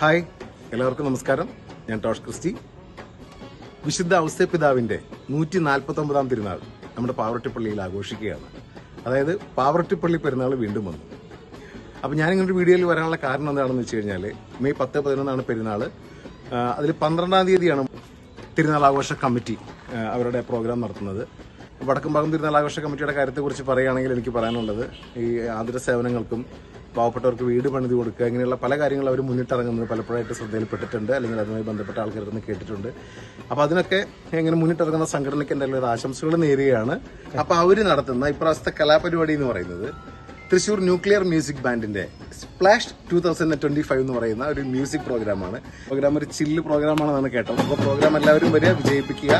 Hi എല്ലാവർക്കും നമസ്കാരം. ഞാൻ ടോഷ് ക്രിസ്റ്റി. വിശുദ്ധ ഔസ്യപിതാവിന്റെ നൂറ്റി നാൽപ്പത്തി ഒമ്പതാം തിരുനാൾ നമ്മുടെ പാവറട്ടിപ്പള്ളിയിൽ ആഘോഷിക്കുകയാണ്. അതായത് പാവറട്ടിപ്പള്ളി പെരുന്നാൾ വീണ്ടും വന്നു. അപ്പോൾ ഞാൻ ഒരു വീഡിയോയിൽ വരാനുള്ള കാരണം എന്താണെന്ന് വെച്ച് കഴിഞ്ഞാൽ മെയ് പത്ത് പതിനൊന്നാണ് പെരുന്നാൾ. അതിൽ പന്ത്രണ്ടാം തീയതിയാണ് തിരുനാൾ ആഘോഷ കമ്മിറ്റി അവരുടെ പ്രോഗ്രാം നടത്തുന്നത്. വടക്കുംഭാഗം തിരുനാൾ ആഘോഷ കമ്മിറ്റിയുടെ കാര്യത്തെക്കുറിച്ച് പറയുകയാണെങ്കിൽ എനിക്ക് പറയാനുള്ളത് ഈ ആതുര സേവനങ്ങൾക്കും പാവപ്പെട്ടവർക്ക് വീട് പണിത് കൊടുക്കുക ഇങ്ങനെയുള്ള പല കാര്യങ്ങളും അവർ മുന്നിട്ടിറങ്ങുന്നത് പലപ്പോഴായിട്ട് ശ്രദ്ധയിൽപ്പെട്ടിട്ടുണ്ട് അല്ലെങ്കിൽ അതുമായി ബന്ധപ്പെട്ട ആൾക്കാരിൽ നിന്ന് കേട്ടിട്ടുണ്ട്. അപ്പൊ അതിനൊക്കെ ഇങ്ങനെ മുന്നിട്ടിറങ്ങുന്ന സംഘടനയ്ക്ക് എന്തായാലും ഒരു ആശംസകൾ നേരുകയാണ്. അപ്പൊ അവർ നടത്തുന്ന ഇപ്രാവശ്യത്തെ കലാപരിപാടി എന്ന് പറയുന്നത് Thrissur nuclear music ബാൻഡിന്റെ splash two thousand twenty five എന്ന് പറയുന്ന ഒരു മ്യൂസിക് പ്രോഗ്രാമാണ്. പ്രോഗ്രാം ഒരു ചില്ല് പ്രോഗ്രാമാണെന്നാണ് കേട്ടത്. അപ്പോൾ പ്രോഗ്രാം എല്ലാവരും വരിക വിജയിപ്പിക്കുക.